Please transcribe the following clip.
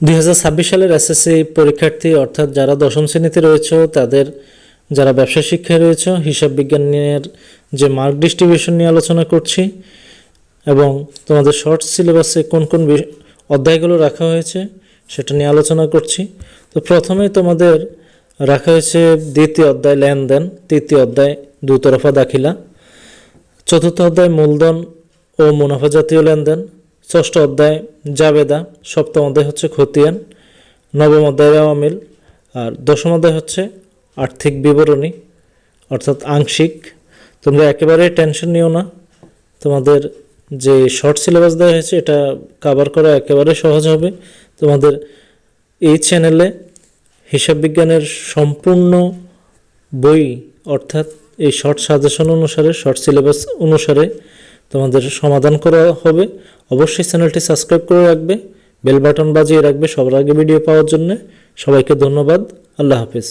দুই হাজার ছাব্বিশ সালের এসএসসি পরীক্ষার্থী অর্থাৎ যারা দশম শ্রেণীতে রয়েছে তাদের যারা ব্যবসা শিক্ষায় রয়েছে, হিসাব বিজ্ঞানের যে মার্ক ডিস্ট্রিবিউশন নিয়ে আলোচনা করছি এবং তোমাদের শর্ট সিলেবাসে কোন কোন অধ্যায়গুলো রাখা হয়েছে সেটা নিয়ে আলোচনা করছি। তো প্রথমে তোমাদের রাখা হয়েছে দ্বিতীয় অধ্যায় লেনদেন, তৃতীয় অধ্যায় দুতরফা দাখিলা, চতুর্থ অধ্যায় মূলধন ও মুনাফা জাতীয় লেনদেন ষষ্ঠ অধ্যায়, জাবেদা, সপ্তম অধ্যায় হচ্ছে খতিয়ান, নবম অধ্যায় আওয়ামিল, আর দশম অধ্যায় হচ্ছে আর্থিক বিবরণী, অর্থাৎ আংশিক। তোমরা একেবারে টেনশন নিও না। তোমাদের যে শর্ট সিলেবাস দেওয়া হয়েছে, এটা কাভার করা একেবারে সহজ হবে। তোমাদের এই চ্যানেলে হিসাব বিজ্ঞানের সম্পূর্ণ বই, অর্থাৎ এই শর্ট সাজেশন অনুসারে শর্ট সিলেবাস অনুসারে তোমাদের সমাধান করা হবে। অবশ্যই চ্যানেলটি সাবস্ক্রাইব করে রাখবে। বেল বাটন বাজিয়ে রাখবে সবার আগে ভিডিও পাওয়ার জন্য। সবাইকে ধন্যবাদ। আল্লাহ হাফিজ।